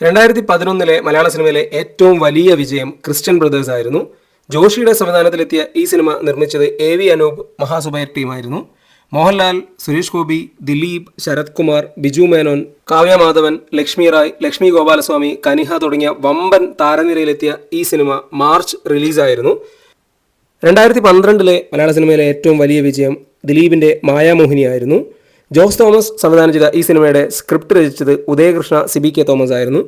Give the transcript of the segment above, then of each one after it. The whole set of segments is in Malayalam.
രണ്ടായിരത്തി പതിനൊന്നിലെ മലയാള സിനിമയിലെ ഏറ്റവും വലിയ വിജയം ക്രിസ്ത്യൻ ബ്രദേഴ്സ് ആയിരുന്നു. ജോഷിയുടെ സംവിധാനത്തിലെത്തിയ ഈ സിനിമ നിർമ്മിച്ചത് എ വി അനൂപ് മഹാസുബൈർ ടീമായിരുന്നു. മോഹൻലാൽ സുരേഷ് ഗോപി ദിലീപ് ശരത് കുമാർ ബിജു മേനോൻ കാവ്യ മാധവൻ ലക്ഷ്മി റായ് ലക്ഷ്മി ഗോപാലസ്വാമി കനിഹ തുടങ്ങിയ വമ്പൻ താരനിരയിലെത്തിയ ഈ സിനിമ മാർച്ച് റിലീസായിരുന്നു. രണ്ടായിരത്തി പന്ത്രണ്ടിലെ മലയാള സിനിമയിലെ ഏറ്റവും വലിയ വിജയം ദിലീപിന്റെ മായാമോഹിനിയായിരുന്നു. ജോസ് തോമസ് സംവിധാനം ചെയ്ത ഈ സിനിമയുടെ സ്ക്രിപ്റ്റ് രചിച്ചത് ഉദയകൃഷ്ണ സിബി കെ തോമസ് ആയിരുന്നു.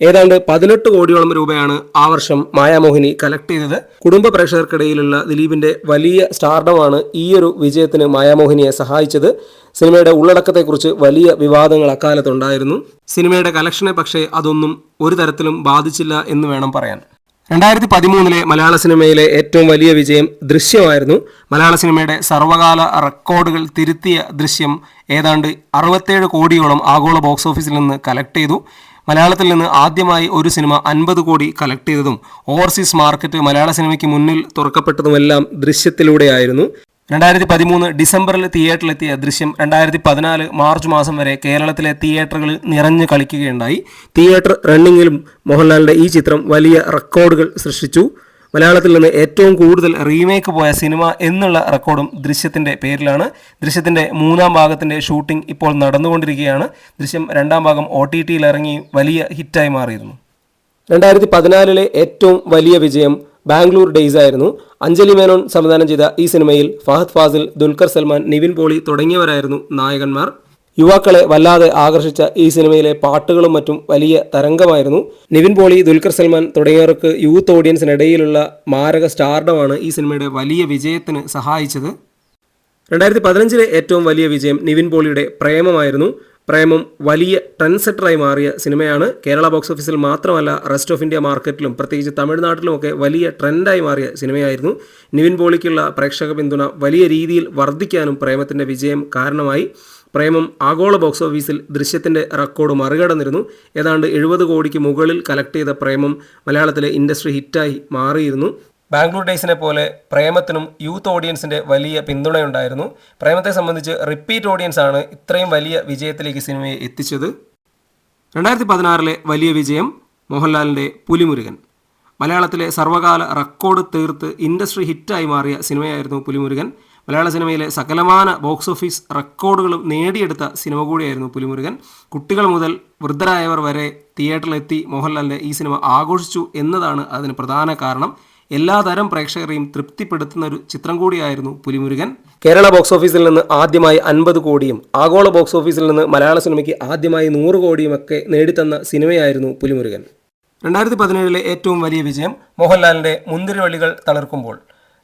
ഏതാണ്ട് പതിനെട്ട് കോടിയോളം രൂപയാണ് ആ വർഷം മായാമോഹിനി കലക്ട് ചെയ്തത്. കുടുംബ പ്രേക്ഷകർക്കിടയിലുള്ള ദിലീപിന്റെ വലിയ സ്റ്റാർഡമാണ് ഈ ഒരു വിജയത്തിന് മായാമോഹിനിയെ സഹായിച്ചത്. സിനിമയുടെ ഉള്ളടക്കത്തെക്കുറിച്ച് വലിയ വിവാദങ്ങൾ അക്കാലത്തുണ്ടായിരുന്നു. സിനിമയുടെ കലക്ഷനെ പക്ഷേ അതൊന്നും ഒരു തരത്തിലും ബാധിച്ചില്ല എന്ന് വേണം പറയാൻ. രണ്ടായിരത്തി പതിമൂന്നിലെ മലയാള സിനിമയിലെ ഏറ്റവും വലിയ വിജയം ദൃശ്യമായിരുന്നു. മലയാള സിനിമയുടെ സർവകാല റെക്കോർഡുകൾ തിരുത്തിയ ദൃശ്യം ഏതാണ്ട് അറുപത്തേഴ് കോടിയോളം ആഗോള ബോക്സ് ഓഫീസിൽ നിന്ന് കലക്ട് ചെയ്തു. മലയാളത്തിൽ നിന്ന് ആദ്യമായി ഒരു സിനിമ അൻപത് കോടി കലക്ട് ചെയ്തതും ഓവർസീസ് മാർക്കറ്റ് മലയാള സിനിമയ്ക്ക് മുന്നിൽ തുറക്കപ്പെട്ടതുമെല്ലാം ദൃശ്യത്തിലൂടെയായിരുന്നു. രണ്ടായിരത്തി പതിമൂന്ന് ഡിസംബറിൽ തിയേറ്ററിലെത്തിയ ദൃശ്യം രണ്ടായിരത്തി പതിനാല് മാർച്ച് മാസം വരെ കേരളത്തിലെ തിയേറ്ററുകളിൽ നിറഞ്ഞു കളിക്കുകയുണ്ടായി. തിയേറ്റർ റണ്ണിങ്ങിലും മോഹൻലാലിന്റെ ഈ ചിത്രം വലിയ റെക്കോർഡുകൾ സൃഷ്ടിച്ചു. മലയാളത്തിൽ നിന്ന് ഏറ്റവും കൂടുതൽ റീമേക്ക് പോയ സിനിമ എന്നുള്ള റെക്കോർഡും ദൃശ്യത്തിന്റെ പേരിലാണ്. ദൃശ്യത്തിന്റെ മൂന്നാം ഭാഗത്തിന്റെ ഷൂട്ടിംഗ് ഇപ്പോൾ നടന്നുകൊണ്ടിരിക്കുകയാണ്. ദൃശ്യം രണ്ടാം ഭാഗം ഒ ടി ടിയിൽ ഇറങ്ങി വലിയ ഹിറ്റായി മാറിയിരുന്നു. രണ്ടായിരത്തി പതിനാലിലെ ഏറ്റവും വലിയ വിജയം ബാംഗ്ലൂർ ഡേയ്സ് ആയിരുന്നു. അഞ്ജലി മേനോൻ സംവിധാനം ചെയ്ത ഈ സിനിമയിൽ ഫഹദ് ഫാസിൽ ദുൽഖർ സൽമാൻ നിവിൻ പോളി തുടങ്ങിയവരായിരുന്നു നായകന്മാർ. യുവാക്കളെ വല്ലാതെ ആകർഷിച്ച ഈ സിനിമയിലെ പാട്ടുകളും മറ്റും വലിയ തരംഗമായിരുന്നു. നിവിൻ പോളി ദുൽഖർ സൽമാൻ തുടങ്ങിയവർക്ക് യൂത്ത് ഓഡിയൻസിനിടയിലുള്ള മാരക സ്റ്റാർഡമാണ് ഈ സിനിമയുടെ വലിയ വിജയത്തിന് സഹായിച്ചത്. രണ്ടായിരത്തി പതിനഞ്ചിലെ ഏറ്റവും വലിയ വിജയം നിവിൻ പോളിയുടെ പ്രേമമായിരുന്നു. പ്രേമം വലിയ ട്രെൻഡ് സെറ്ററായി മാറിയ സിനിമയാണ്. കേരള ബോക്സ് ഓഫീസിൽ മാത്രമല്ല റെസ്റ്റ് ഓഫ് ഇന്ത്യ മാർക്കറ്റിലും പ്രത്യേകിച്ച് തമിഴ്നാട്ടിലുമൊക്കെ വലിയ ട്രെൻഡായി മാറിയ സിനിമയായിരുന്നു. നിവിൻ പോളിക്കുള്ള പ്രേക്ഷക പിന്തുണ വലിയ രീതിയിൽ വർദ്ധിക്കാനും പ്രേമത്തിന്റെ വിജയം കാരണമായി. പ്രേമം ആഗോള ബോക്സ് ഓഫീസിൽ ദൃശ്യത്തിന്റെ റെക്കോർഡ് മറികടന്നിരുന്നു. ഏതാണ്ട് എഴുപത് കോടിക്ക് മുകളിൽ കലക്ട് ചെയ്ത പ്രേമം മലയാളത്തിലെ ഇൻഡസ്ട്രി ഹിറ്റായി മാറിയിരുന്നു. ബാംഗ്ലൂർ ഡേയ്സിനെ പോലെ പ്രേമത്തിനും യൂത്ത് ഓഡിയൻസിന്റെ വലിയ പിന്തുണയുണ്ടായിരുന്നു. പ്രേമത്തെ സംബന്ധിച്ച് റിപ്പീറ്റ് ഓഡിയൻസ് ആണ് ഇത്രയും വലിയ വിജയത്തിലേക്ക് സിനിമയെ എത്തിച്ചത്. രണ്ടായിരത്തി പതിനാറിലെ വലിയ വിജയം മോഹൻലാലിന്റെ പുലിമുരുകൻ. മലയാളത്തിലെ സർവകാല റെക്കോർഡ് തീർത്ത് ഇൻഡസ്ട്രി ഹിറ്റായി മാറിയ സിനിമയായിരുന്നു പുലിമുരുകൻ. മലയാള സിനിമയിലെ സകലമാന ബോക്സ് ഓഫീസ് റെക്കോർഡുകളും നേടിയെടുത്ത സിനിമ കൂടിയായിരുന്നു പുലിമുരുകൻ. കുട്ടികൾ മുതൽ വൃദ്ധരായവർ വരെ തിയേറ്ററിലെത്തി മോഹൻലാലിന്റെ ഈ സിനിമ ആഘോഷിച്ചു എന്നതാണ് അതിന് പ്രധാന കാരണം. എല്ലാതരം പ്രേക്ഷകരെയും തൃപ്തിപ്പെടുത്തുന്ന ഒരു ചിത്രം കൂടിയായിരുന്നു പുലിമുരുകൻ. കേരള ബോക്സ് ഓഫീസിൽ നിന്ന് ആദ്യമായി അൻപത് കോടിയും ആഗോള ബോക്സ് ഓഫീസിൽ നിന്ന് മലയാള സിനിമയ്ക്ക് ആദ്യമായി നൂറ് കോടിയും ഒക്കെ നേടിത്തന്ന സിനിമയായിരുന്നു പുലിമുരുകൻ. രണ്ടായിരത്തി പതിനേഴിലെ ഏറ്റവും വലിയ വിജയം മോഹൻലാലിന്റെ മുന്തിരിവള്ളികൾ തളർക്കുമ്പോൾ.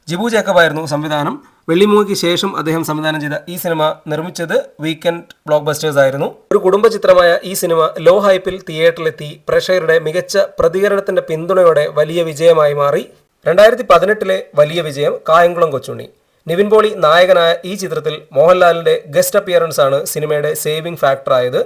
ജിബു ജേക്കബായിരുന്നു സംവിധാനം. വെള്ളിമൂക്ക് ശേഷം അദ്ദേഹം സംവിധാനം ചെയ്ത ഈ സിനിമ നിർമ്മിച്ചത് വീക്കെൻഡ് ബ്ലോക്ക് ബസ്റ്റേഴ്സ് ആയിരുന്നു ഒരു കുടുംബ ചിത്രമായ ഈ സിനിമ ലോ ഹൈപ്പിൽ തിയേറ്ററിലെത്തി പ്രേക്ഷകരുടെ മികച്ച പ്രതികരണത്തിന്റെ പിന്തുണയോടെ വലിയ വിജയമായി മാറി. രണ്ടായിരത്തി പതിനെട്ടിലെ വലിയ വിജയം കായംകുളം കൊച്ചുണ്ണി. നിവിൻ പോളി നായകനായ ഈ ചിത്രത്തിൽ മോഹൻലാലിന്റെ ഗസ്റ്റ് അപ്പിയറൻസ് ആണ് സിനിമയുടെ സേവിംഗ് ഫാക്ടർ ആയത്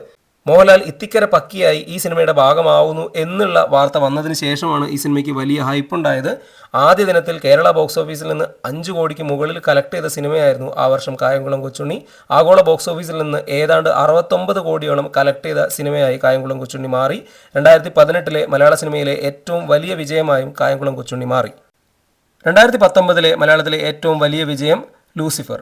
മോഹൻലാൽ ഇത്തിക്കര പക്കിയായി ഈ സിനിമയുടെ ഭാഗമാവുന്നു എന്നുള്ള വാർത്ത വന്നതിന് ശേഷമാണ് ഈ സിനിമയ്ക്ക് വലിയ ഹൈപ്പുണ്ടായത് ആദ്യ ദിനത്തിൽ കേരള ബോക്സ് ഓഫീസിൽ നിന്ന് അഞ്ച് കോടിക്ക് മുകളിൽ കളക്ട് ചെയ്ത സിനിമയായിരുന്നു ആ വർഷം കായംകുളം കൊച്ചുണ്ണി. ആഗോള ബോക്സ് ഓഫീസിൽ നിന്ന് ഏതാണ്ട് അറുപത്തൊമ്പത് കോടിയോളം കളക്ട് ചെയ്ത സിനിമയായി കായംകുളം കൊച്ചുണ്ണി മാറി. രണ്ടായിരത്തി പതിനെട്ടിലെ മലയാള സിനിമയിലെ ഏറ്റവും വലിയ വിജയമായും കായംകുളം കൊച്ചുണ്ണി മാറി. രണ്ടായിരത്തി പത്തൊമ്പതിലെ മലയാളത്തിലെ ഏറ്റവും വലിയ വിജയം ലൂസിഫർ.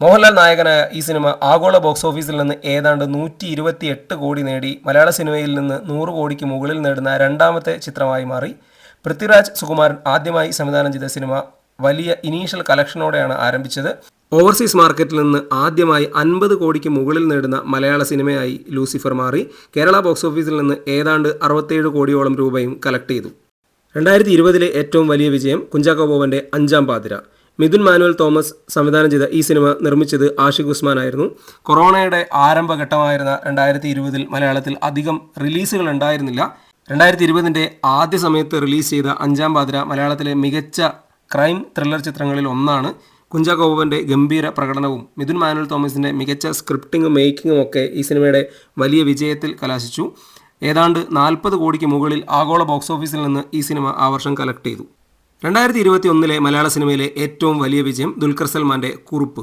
മോഹൻലാൽ നായകനായ ഈ സിനിമ ആഗോള ബോക്സ് ഓഫീസിൽ നിന്ന് ഏതാണ്ട് നൂറ്റി ഇരുപത്തി എട്ട് കോടി നേടി. മലയാള സിനിമയിൽ നിന്ന് നൂറ് കോടിക്ക് മുകളിൽ നേടുന്ന രണ്ടാമത്തെ ചിത്രമായി മാറി. പൃഥ്വിരാജ് സുകുമാരൻ ആദ്യമായി സംവിധാനം ചെയ്ത സിനിമ വലിയ ഇനീഷ്യൽ കളക്ഷനോടെയാണ് ആരംഭിച്ചത്. ഓവർസീസ് മാർക്കറ്റിൽ നിന്ന് ആദ്യമായി അൻപത് കോടിക്ക് മുകളിൽ നേടുന്ന മലയാള സിനിമയായി ലൂസിഫർ മാറി. കേരള ബോക്സ് ഓഫീസിൽ നിന്ന് ഏതാണ്ട് അറുപത്തേഴ് കോടിയോളം രൂപയും കളക്ട് ചെയ്തു. രണ്ടായിരത്തി ഇരുപതിലെ ഏറ്റവും വലിയ വിജയം കുഞ്ചാക്കോ ബോബന്റെ അഞ്ചാം പാതിര. മിഥുൻ മാനുവൽ തോമസ് സംവിധാനം ചെയ്ത ഈ സിനിമ നിർമ്മിച്ചത് ആഷിഖ് ഉസ്മാൻ ആയിരുന്നു. കൊറോണയുടെ ആരംഭഘട്ടമായിരുന്ന രണ്ടായിരത്തി ഇരുപതിൽ മലയാളത്തിൽ അധികം റിലീസുകൾ ഉണ്ടായിരുന്നില്ല. രണ്ടായിരത്തി ഇരുപതിന്റെ ആദ്യ സമയത്ത് റിലീസ് ചെയ്ത അഞ്ചാം പാതിര മലയാളത്തിലെ മികച്ച ക്രൈം ത്രില്ലർ ചിത്രങ്ങളിൽ ഒന്നാണ്. കുഞ്ചാക്കോ ഗംഭീര പ്രകടനവും മിഥുൻ മാനുവൽ തോമസിന്റെ മികച്ച സ്ക്രിപ്റ്റിംഗും മേക്കിങ്ങും ഒക്കെ ഈ സിനിമയുടെ വലിയ വിജയത്തിൽ കലാശിച്ചു. ഏതാണ്ട് നാൽപ്പത് കോടിക്ക് മുകളിൽ ആഗോള ബോക്സ് ഓഫീസിൽ നിന്ന് ഈ സിനിമ ആ വർഷം കളക്ട് ചെയ്തു. രണ്ടായിരത്തി ഇരുപത്തി ഒന്നിലെ മലയാള സിനിമയിലെ ഏറ്റവും വലിയ വിജയം ദുൽഖർ സൽമാന്റെ കുറുപ്പ്.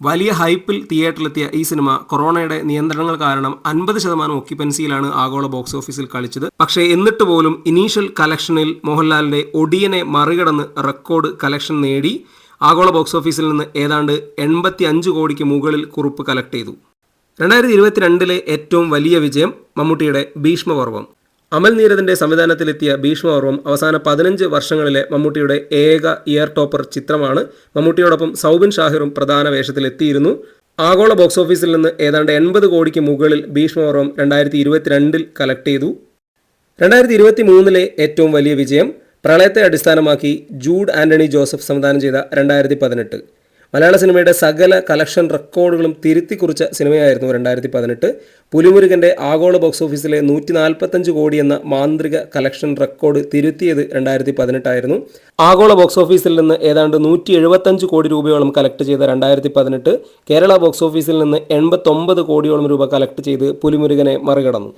വലിയ ഹൈപ്പിൽ തിയേറ്ററിലെത്തിയ ഈ സിനിമ കൊറോണയുടെ നിയന്ത്രണങ്ങൾ കാരണം അൻപത് ശതമാനം ഒക്യുപ്പൻസിയിലാണ് ആഗോള ബോക്സ് ഓഫീസിൽ കളിച്ചത്. പക്ഷേ എന്നിട്ട് പോലും ഇനീഷ്യൽ കളക്ഷനിൽ മോഹൻലാലിന്റെ ഒടിയനെ മറികടന്ന് റെക്കോർഡ് കളക്ഷൻ നേടി ആഗോള ബോക്സ് ഓഫീസിൽ നിന്ന് ഏതാണ്ട് എൺപത്തി അഞ്ച് കോടിക്ക് മുകളിൽ കുറിപ്പ് കലക്ട് ചെയ്തു. രണ്ടായിരത്തി ഇരുപത്തിരണ്ടിലെ ഏറ്റവും വലിയ വിജയം മമ്മൂട്ടിയുടെ ഭീഷ്മപർവം. അമൽ നീരദിന്റെ സംവിധാനത്തിലെത്തിയ ഭീഷ്മപർവം അവസാന പതിനഞ്ച് വർഷങ്ങളിലെ മമ്മൂട്ടിയുടെ ഏക ഇയർ ടോപ്പർ ചിത്രമാണ്. മമ്മൂട്ടിയോടൊപ്പം സൗബിൻ ഷാഹിറും പ്രധാന വേഷത്തിലെത്തിയിരുന്നു. ആഗോള ബോക്സ് ഓഫീസിൽ നിന്ന് ഏതാണ്ട് എൺപത് കോടിക്ക് മുകളിൽ ഭീഷ്മപർവം രണ്ടായിരത്തി ഇരുപത്തിരണ്ടിൽ കലക്ട് ചെയ്തു. രണ്ടായിരത്തി ഇരുപത്തി മൂന്നിലെ ഏറ്റവും വലിയ വിജയം പ്രളയത്തെ അടിസ്ഥാനമാക്കി ജൂഡ് ആന്റണി ജോസഫ് സംവിധാനം ചെയ്ത രണ്ടായിരത്തി പതിനെട്ട് മലയാള സിനിമയുടെ സകല കളക്ഷൻ റെക്കോർഡുകളും തിരുത്തി കുറിച്ച സിനിമയായിരുന്നു രണ്ടായിരത്തി പതിനെട്ട് പുലിമുരുകന്റെ ആഗോള ബോക്സ് ഓഫീസിലെ നൂറ്റി നാൽപ്പത്തഞ്ച് കോടി എന്ന മാന്ത്രിക കളക്ഷൻ റെക്കോർഡ് തിരുത്തിയത് രണ്ടായിരത്തി പതിനെട്ടായിരുന്നു ആഗോള ബോക്സ് ഓഫീസിൽ നിന്ന് ഏതാണ്ട് നൂറ്റി എഴുപത്തഞ്ച് കോടി രൂപയോളം കളക്ട് ചെയ്ത രണ്ടായിരത്തി പതിനെട്ട് കേരള ബോക്സ് ഓഫീസിൽ നിന്ന് എൺപത്തൊമ്പത് കോടിയോളം രൂപ കളക്ട് ചെയ്ത് പുലിമുരുകനെ മറികടന്നു.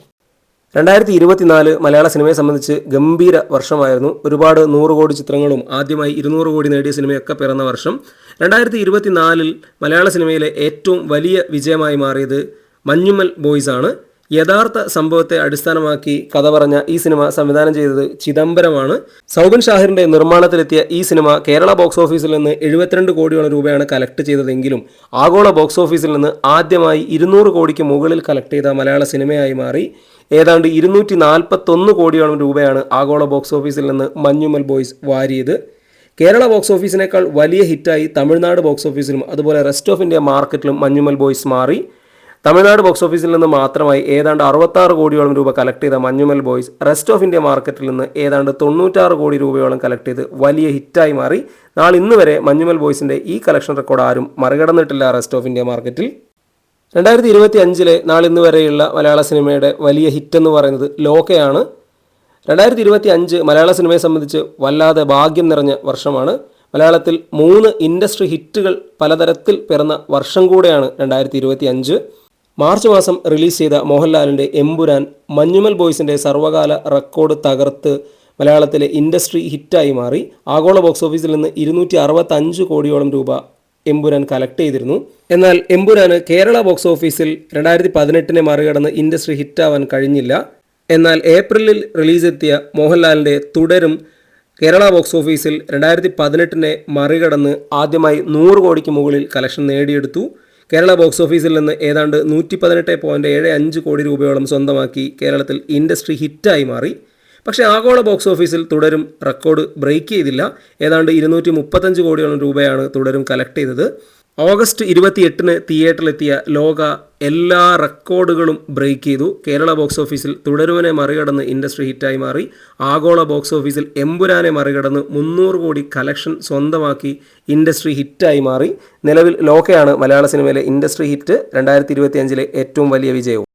രണ്ടായിരത്തി ഇരുപത്തിനാല് മലയാള സിനിമയെ സംബന്ധിച്ച് ഗംഭീര വർഷമായിരുന്നു. ഒരുപാട് നൂറ് കോടി ചിത്രങ്ങളും ആദ്യമായി ഇരുന്നൂറ് കോടി നേടിയ സിനിമയൊക്കെ പിറന്ന വർഷം. രണ്ടായിരത്തി ഇരുപത്തിനാലിൽ മലയാള സിനിമയിലെ ഏറ്റവും വലിയ വിജയമായി മാറിയത് മഞ്ഞുമ്മൽ ബോയ്സ് ആണ്. യഥാർത്ഥ സംഭവത്തെ അടിസ്ഥാനമാക്കി കഥ പറഞ്ഞ ഈ സിനിമ സംവിധാനം ചെയ്തത് ചിദംബരമാണ്. സൗബിൻ ഷാഹിറിന്റെ നിർമ്മാണത്തിലെത്തിയ ഈ സിനിമ കേരള ബോക്സ് ഓഫീസിൽ നിന്ന് എഴുപത്തിരണ്ട് കോടിയോളം രൂപയാണ് കളക്ട് ചെയ്തതെങ്കിലും ആഗോള ബോക്സ് ഓഫീസിൽ നിന്ന് ആദ്യമായി ഇരുന്നൂറ് കോടിക്ക് മുകളിൽ കളക്ട് ചെയ്ത മലയാള സിനിമയായി മാറി. ഏതാണ്ട് ഇരുന്നൂറ്റി നാൽപ്പത്തൊന്ന് കോടിയോളം രൂപയാണ് ആഗോള ബോക്സ് ഓഫീസിൽ നിന്ന് മഞ്ഞുമൽ ബോയ്സ് വാരിയത്. കേരള ബോക്സ് ഓഫീസിനേക്കാൾ വലിയ ഹിറ്റായി തമിഴ്നാട് ബോക്സ് ഓഫീസിലും അതുപോലെ റെസ്റ്റ് ഓഫ് ഇന്ത്യ മാർക്കറ്റിലും മഞ്ഞുമൽ ബോയ്സ് മാറി. തമിഴ്നാട് ബോക്സ് ഓഫീസിൽ നിന്ന് മാത്രമായി ഏതാണ്ട് അറുപത്താറ് കോടിയോളം രൂപ കളക്ട് ചെയ്ത Manjummel Boys rest of India മാർക്കറ്റിൽ നിന്ന് ഏതാണ്ട് തൊണ്ണൂറ്റാറ് കോടി രൂപയോളം കളക്ട് ചെയ്ത് വലിയ ഹിറ്റായി മാറി. നാളെ ഇന്ന് വരെ മഞ്ഞുമൽ ബോയ്സിന്റെ ഈ കളക്ഷൻ റെക്കോർഡ് ആരും മറികടന്നിട്ടില്ല റെസ്റ്റ് ഓഫ് ഇന്ത്യ മാർക്കറ്റിൽ രണ്ടായിരത്തി ഇരുപത്തി അഞ്ചിലെ നാളിന്ന് വരെയുള്ള മലയാള സിനിമയുടെ വലിയ ഹിറ്റ് എന്ന് പറയുന്നത് ലോകയാണ്. രണ്ടായിരത്തി ഇരുപത്തി അഞ്ച് മലയാള സിനിമയെ സംബന്ധിച്ച് വല്ലാതെ ഭാഗ്യം നിറഞ്ഞ വർഷമാണ്. മലയാളത്തിൽ മൂന്ന് ഇൻഡസ്ട്രി ഹിറ്റുകൾ പലതരത്തിൽ പിറന്ന വർഷം കൂടെയാണ് രണ്ടായിരത്തി ഇരുപത്തി അഞ്ച് മാർച്ച് മാസം റിലീസ് ചെയ്ത മോഹൻലാലിന്റെ എമ്പുരാൻ മഞ്ഞുമൽ ബോയ്സിന്റെ സർവകാല റെക്കോർഡ് തകർത്ത് മലയാളത്തിലെ ഇൻഡസ്ട്രി ഹിറ്റായി മാറി. ആഗോള ബോക്സ് ഓഫീസിൽ നിന്ന് ഇരുന്നൂറ്റി കോടിയോളം രൂപ എമ്പുരാൻ കളക്ട് ചെയ്തിരുന്നു. എന്നാൽ എമ്പുരാന് കേരള ബോക്സ് ഓഫീസിൽ രണ്ടായിരത്തി പതിനെട്ടിനെ മറികടന്ന് ഇൻഡസ്ട്രി ഹിറ്റാവാൻ കഴിഞ്ഞില്ല. എന്നാൽ ഏപ്രിലിൽ റിലീസെത്തിയ മോഹൻലാലിന്റെ തുടരും കേരള ബോക്സ് ഓഫീസിൽ രണ്ടായിരത്തി പതിനെട്ടിനെ മറികടന്ന് ആദ്യമായി നൂറ് കോടിക്ക് മുകളിൽ കളക്ഷൻ നേടിയെടുത്തു. കേരള ബോക്സ് ഓഫീസിൽ നിന്ന് ഏതാണ്ട് നൂറ്റി പതിനെട്ട് പോയിന്റ് ഏഴ് അഞ്ച് കോടി രൂപയോളം സ്വന്തമാക്കി കേരളത്തിൽ ഇൻഡസ്ട്രി ഹിറ്റായി മാറി. പക്ഷേ ആഗോള ബോക്സ് ഓഫീസിൽ തുടരും റെക്കോർഡ് ബ്രേക്ക് ചെയ്തില്ല. ഏതാണ്ട് ഇരുന്നൂറ്റി മുപ്പത്തഞ്ച് കോടിയോളം രൂപയാണ് തുടരും കലക്ട് ചെയ്തത്. ഓഗസ്റ്റ് ഇരുപത്തിയെട്ടിന് തിയേറ്ററിലെത്തിയ ലോക എല്ലാ റെക്കോർഡുകളും ബ്രേക്ക് ചെയ്തു. കേരള ബോക്സ് ഓഫീസിൽ തുടരുവനെ മറികടന്ന് ഇൻഡസ്ട്രി ഹിറ്റായി മാറി. ആഗോള ബോക്സ് ഓഫീസിൽ എമ്പുരാനെ മറികടന്ന് മുന്നൂറ് കോടി കലക്ഷൻ സ്വന്തമാക്കി ഇൻഡസ്ട്രി ഹിറ്റായി മാറി. നിലവിൽ ലോകയാണ് മലയാള സിനിമയിലെ ഇൻഡസ്ട്രി ഹിറ്റ് രണ്ടായിരത്തി ഇരുപത്തി അഞ്ചിലെ ഏറ്റവും വലിയ വിജയവും.